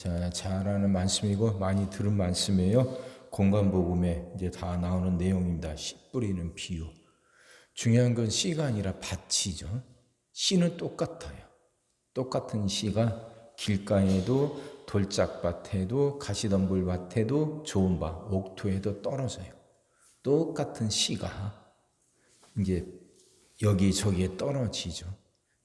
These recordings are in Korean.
자, 잘 아는 말씀이고 많이 들은 말씀이에요. 공간복음에 이제 다 나오는 내용입니다. 씨 뿌리는 비유. 중요한 건 씨가 아니라 밭이죠. 씨는 똑같아요. 똑같은 씨가 길가에도 돌짝밭에도 가시덤불밭에도 좋은 밭, 옥토에도 떨어져요. 똑같은 씨가 이제 여기저기에 떨어지죠.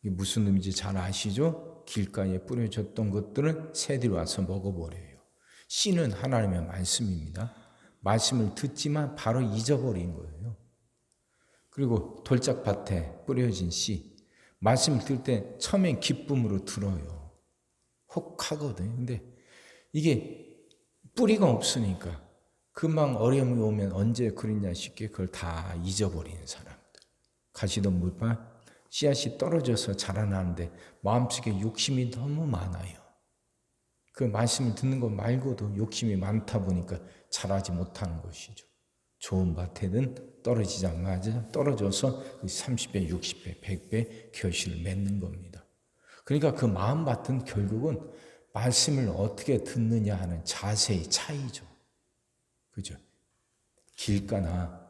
이게 무슨 의미인지 잘 아시죠? 길가에 뿌려졌던 것들은 새들이 와서 먹어버려요. 씨는 하나님의 말씀입니다. 말씀을 듣지만 바로 잊어버린 거예요. 그리고 돌짝밭에 뿌려진 씨, 말씀을 들 때 처음엔 기쁨으로 들어요. 혹하거든요. 근데 이게 뿌리가 없으니까 금방 어려움이 오면 언제 그랬냐 싶게 그걸 다 잊어버리는 사람들. 가시던 물밭, 씨앗이 떨어져서 자라나는데 마음속에 욕심이 너무 많아요. 그 말씀을 듣는 것 말고도 욕심이 많다 보니까 자라지 못하는 것이죠. 좋은 밭에는 떨어지자마자 떨어져서 30배, 60배, 100배 결실을 맺는 겁니다. 그러니까 그 마음밭은 결국은 말씀을 어떻게 듣느냐 하는 자세의 차이죠. 그죠? 길가나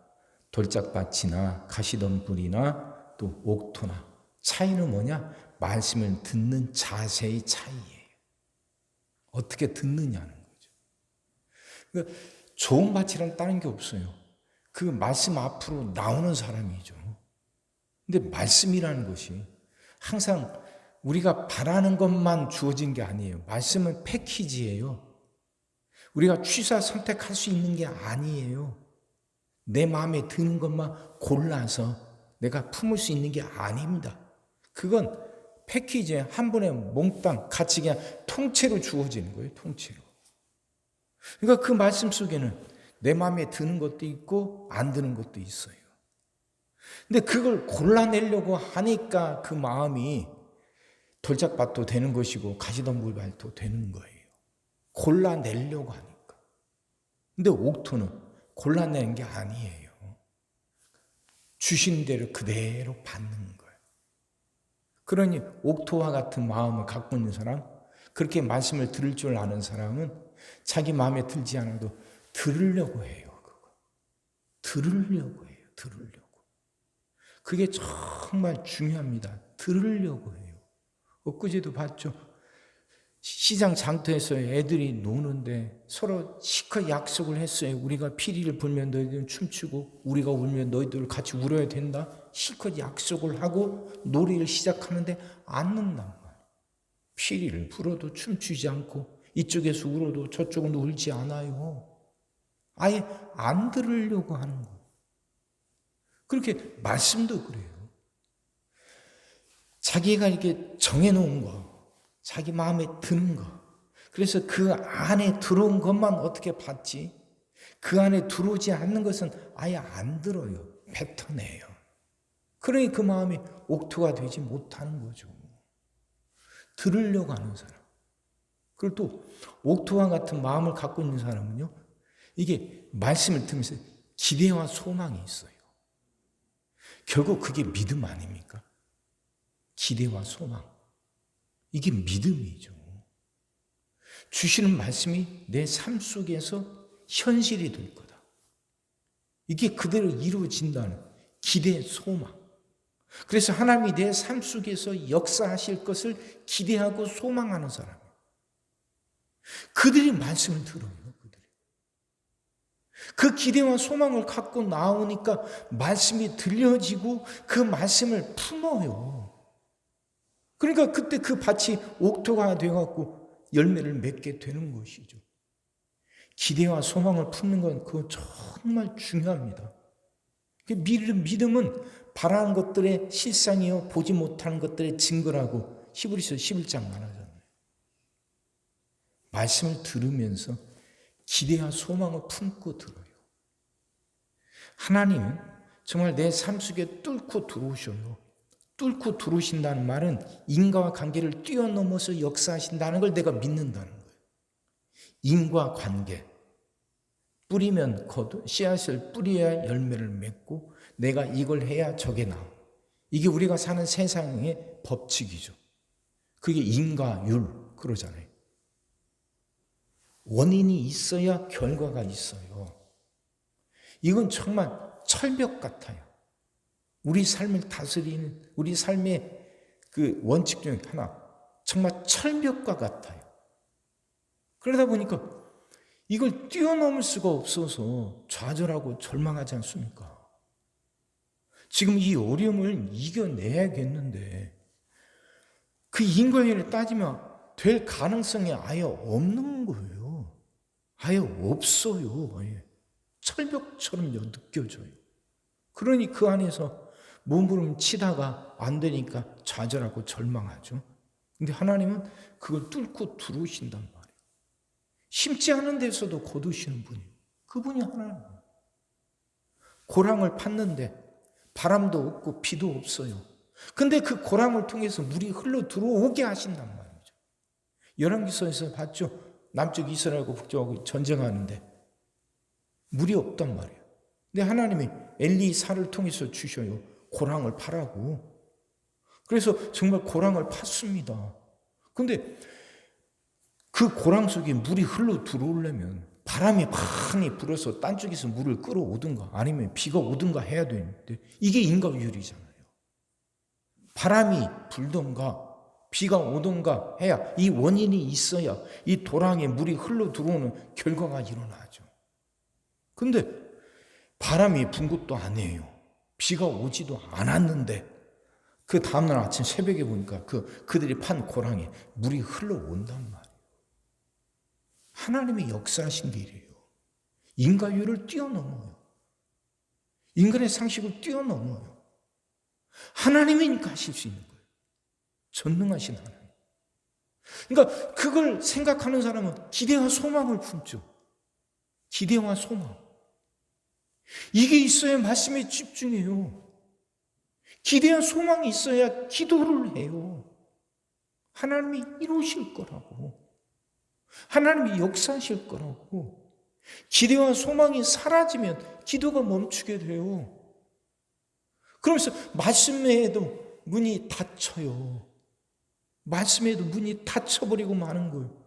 돌짝밭이나 가시덤불이나 또 옥토나 차이는 뭐냐? 말씀을 듣는 자세의 차이예요. 어떻게 듣느냐는 거죠. 그러니까 좋은 밭이란 다른 게 없어요. 그 말씀 앞으로 나오는 사람이죠. 근데 말씀이라는 것이 항상 우리가 바라는 것만 주어진 게 아니에요. 말씀은 패키지예요. 우리가 취사 선택할 수 있는 게 아니에요. 내 마음에 드는 것만 골라서 내가 품을 수 있는 게 아닙니다. 그건 패키지에 한 번에 몽땅 같이 그냥 통째로 주어지는 거예요. 통째로. 그러니까 그 말씀 속에는 내 마음에 드는 것도 있고 안 드는 것도 있어요. 근데 그걸 골라내려고 하니까 그 마음이 돌짝밭도 되는 것이고 가시덤불밭도 되는 거예요. 골라내려고 하니까. 근데 옥토는 골라내는 게 아니에요. 주신 대로 그대로 받는 거예요. 그러니 옥토와 같은 마음을 갖고 있는 사람, 그렇게 말씀을 들을 줄 아는 사람은 자기 마음에 들지 않아도 들으려고 해요. 그거. 들으려고 해요. 들으려고. 그게 정말 중요합니다. 들으려고 해요. 엊그제도 봤죠. 시장 장터에서 애들이 노는데 서로 시커 약속을 했어요. 우리가 피리를 불면 너희들은 춤추고 우리가 울면 너희들 같이 울어야 된다. 실컷 약속을 하고 놀이를 시작하는데 앉는단 말이에요. 피리를 불어도 춤추지 않고 이쪽에서 울어도 저쪽은 울지 않아요. 아예 안 들으려고 하는 거예요. 그렇게 말씀도 그래요. 자기가 이렇게 정해놓은 거, 자기 마음에 드는 거. 그래서 그 안에 들어온 것만 어떻게 받지? 그 안에 들어오지 않는 것은 아예 안 들어요. 뱉어내요. 그러니 그 마음이 옥토가 되지 못하는 거죠. 들으려고 하는 사람. 그리고 또 옥토와 같은 마음을 갖고 있는 사람은요. 이게 말씀을 들으면서 기대와 소망이 있어요. 결국 그게 믿음 아닙니까? 기대와 소망. 이게 믿음이죠. 주시는 말씀이 내 삶 속에서 현실이 될 거다. 이게 그대로 이루어진다는 기대, 소망. 그래서 하나님이 내 삶 속에서 역사하실 것을 기대하고 소망하는 사람. 그들이 말씀을 들어요. 그들이. 그 기대와 소망을 갖고 나오니까 말씀이 들려지고 그 말씀을 품어요. 그러니까 그때 그 밭이 옥토가 되어갖고 열매를 맺게 되는 것이죠. 기대와 소망을 품는 건 그거 정말 중요합니다. 믿음, 믿음 은 바라는 것들의 실상이요 보지 못하는 것들의 증거라고 히브리서 11장 말하잖아요. 말씀을 들으면서 기대와 소망을 품고 들어요. 하나님은 정말 내 삶 속에 뚫고 들어오셔요. 뚫고 들어오신다는 말은 인과와 관계를 뛰어넘어서 역사하신다는 걸 내가 믿는다는 거예요. 인과 관계. 뿌리면 거두, 씨앗을 뿌려야 열매를 맺고 내가 이걸 해야 저게 나오. 이게 우리가 사는 세상의 법칙이죠. 그게 인과율 그러잖아요. 원인이 있어야 결과가 있어요. 이건 정말 철벽 같아요. 우리 삶을 다스리는 우리 삶의 그 원칙 중에 하나. 정말 철벽과 같아요. 그러다 보니까 이걸 뛰어넘을 수가 없어서 좌절하고 절망하지 않습니까? 지금 이 어려움을 이겨내야겠는데 그 인과관계를 따지면 될 가능성이 아예 없는 거예요. 아예 없어요. 아예. 철벽처럼 느껴져요. 그러니 그 안에서 몸부림 치다가 안 되니까 좌절하고 절망하죠. 근데 하나님은 그걸 뚫고 들어오신단 말이에요. 심지 않은 데서도 거두시는 분이에요. 그분이 하나님. 고랑을 팠는데 바람도 없고 비도 없어요. 근데 그 고랑을 통해서 물이 흘러 들어오게 하신단 말이죠. 열왕기서에서 봤죠. 남쪽 이스라엘과 북쪽하고 전쟁하는데 물이 없단 말이에요. 근데 하나님이 엘리사를 통해서 주셔요. 고랑을 파라고. 그래서 정말 고랑을 팠습니다. 근데 그 고랑 속에 물이 흘러 들어오려면 바람이 많이 불어서 딴 쪽에서 물을 끌어오든가 아니면 비가 오든가 해야 되는데 이게 인과율이잖아요. 바람이 불던가 비가 오던가 해야 이 원인이 있어야 이 도랑에 물이 흘러 들어오는 결과가 일어나죠. 근데 바람이 분 것도 아니에요. 비가 오지도 않았는데 그 다음날 아침 새벽에 보니까 그 그들이 판 고랑에 물이 흘러온단 말이에요. 하나님의 역사하신 게 이래요. 인간율을 뛰어넘어요. 인간의 상식을 뛰어넘어요. 하나님이니까 하실 수 있는 거예요. 전능하신 하나님. 그러니까 그걸 생각하는 사람은 기대와 소망을 품죠. 기대와 소망. 이게 있어야 말씀에 집중해요. 기대와 소망이 있어야 기도를 해요. 하나님이 이루실 거라고. 하나님이 역사하실 거라고. 기대와 소망이 사라지면 기도가 멈추게 돼요. 그러면서 말씀에도 문이 닫혀요. 말씀에도 문이 닫혀버리고 마는 거예요.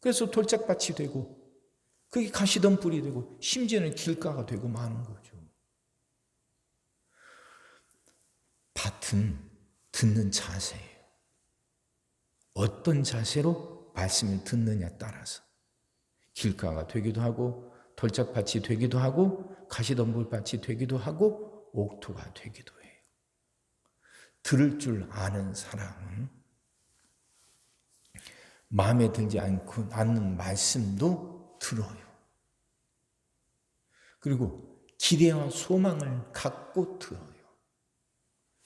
그래서 돌짝밭이 되고, 그게 가시던 불이 되고, 심지어는 길가가 되고 마는 거죠. 밭은 듣는 자세예요. 어떤 자세로 말씀을 듣느냐 따라서 길가가 되기도 하고 돌짝밭이 되기도 하고 가시덤불밭이 되기도 하고 옥토가 되기도 해요. 들을 줄 아는 사람은 마음에 들지 않고 않는 말씀도 들어요. 그리고 기대와 소망을 갖고 들어요.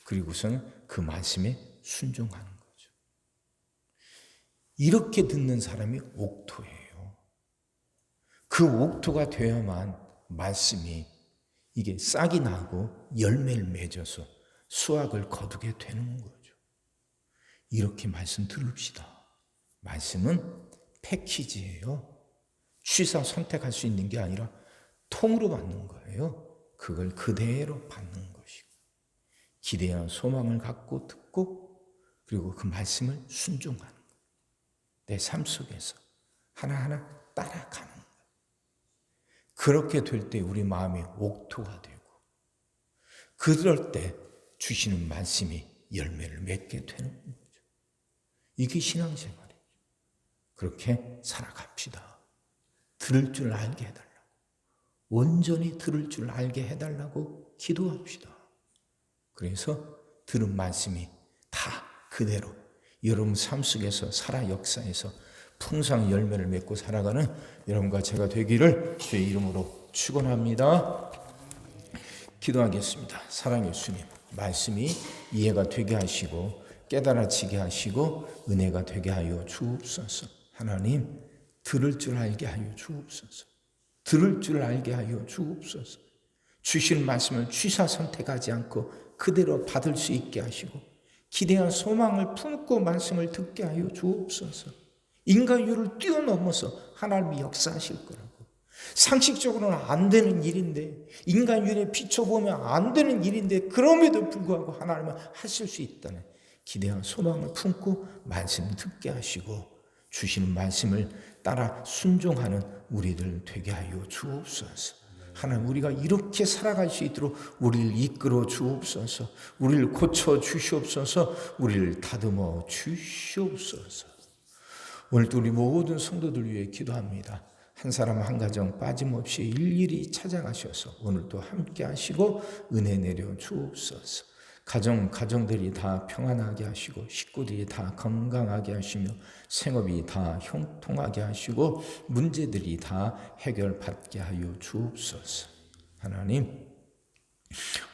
그리고서는 그 말씀에 순종하는 거죠. 이렇게 듣는 사람이 옥토예요. 그 옥토가 되어야만 말씀이 이게 싹이 나고 열매를 맺어서 수확을 거두게 되는 거죠. 이렇게 말씀 들읍시다. 말씀은 패키지예요. 취사 선택할 수 있는 게 아니라 통으로 받는 거예요. 그걸 그대로 받는 것이고. 기대와 소망을 갖고 듣고 그리고 그 말씀을 순종하는 거예요. 내삶 속에서 하나하나 따라가는. 그렇게 될 때 우리 마음이 옥토가 되고 그럴 때 주시는 말씀이 열매를 맺게 되는 거죠. 이게 신앙생활이죠. 그렇게 살아갑시다. 들을 줄 알게 해달라고. 온전히 들을 줄 알게 해달라고 기도합시다. 그래서 들은 말씀이 다 그대로 여러분 삶 속에서 살아 역사에서 풍성 열매를 맺고 살아가는 여러분과 제가 되기를 주의 이름으로 축원합니다. 기도하겠습니다. 사랑의 주님, 말씀이 이해가 되게 하시고 깨달아지게 하시고 은혜가 되게 하여 주옵소서. 하나님, 들을 줄 알게 하여 주옵소서. 들을 줄 알게 하여 주옵소서. 주신 말씀을 취사 선택하지 않고 그대로 받을 수 있게 하시고 기대한 소망을 품고 말씀을 듣게 하여 주옵소서. 인간율을 뛰어넘어서 하나님이 역사하실 거라고. 상식적으로는 안 되는 일인데 인간율에 비춰보면 안 되는 일인데 그럼에도 불구하고 하나님은 하실 수 있다는 기대한 소망을 품고 말씀 듣게 하시고 주시는 말씀을 따라 순종하는 우리들 되게 하여 주옵소서. 하나님 우리가 이렇게 살아갈 수 있도록 우리를 이끌어 주옵소서. 우리를 고쳐 주시옵소서. 우리를 다듬어 주시옵소서. 오늘도 우리 모든 성도들 위해 기도합니다. 한 사람 한 가정 빠짐없이 일일이 찾아가셔서 오늘도 함께 하시고 은혜 내려 주옵소서. 가정 가정들이 다 평안하게 하시고 식구들이 다 건강하게 하시며 생업이 다 형통하게 하시고 문제들이 다 해결받게 하여 주옵소서. 하나님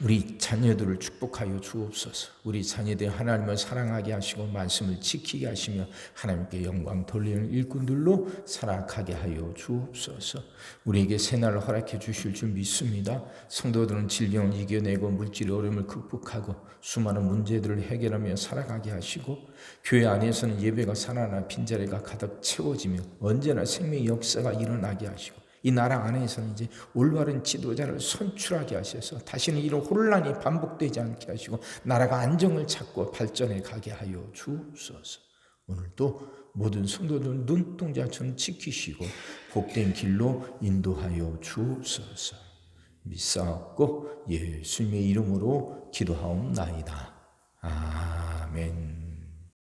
우리 자녀들을 축복하여 주옵소서. 우리 자녀들 하나님을 사랑하게 하시고 말씀을 지키게 하시며 하나님께 영광 돌리는 일꾼들로 살아가게 하여 주옵소서. 우리에게 새날을 허락해 주실 줄 믿습니다. 성도들은 질병을 이겨내고 물질의 어려움을 극복하고 수많은 문제들을 해결하며 살아가게 하시고 교회 안에서는 예배가 살아나 빈자리가 가득 채워지며 언제나 생명의 역사가 일어나게 하시고 이 나라 안에서는 이제 올바른 지도자를 선출하게 하셔서 다시는 이런 혼란이 반복되지 않게 하시고 나라가 안정을 찾고 발전해 가게 하여 주옵소서. 오늘도 모든 성도들 눈동자처럼 지키시고 복된 길로 인도하여 주옵소서. 믿사옵고 예수님의 이름으로 기도하옵나이다. 아멘.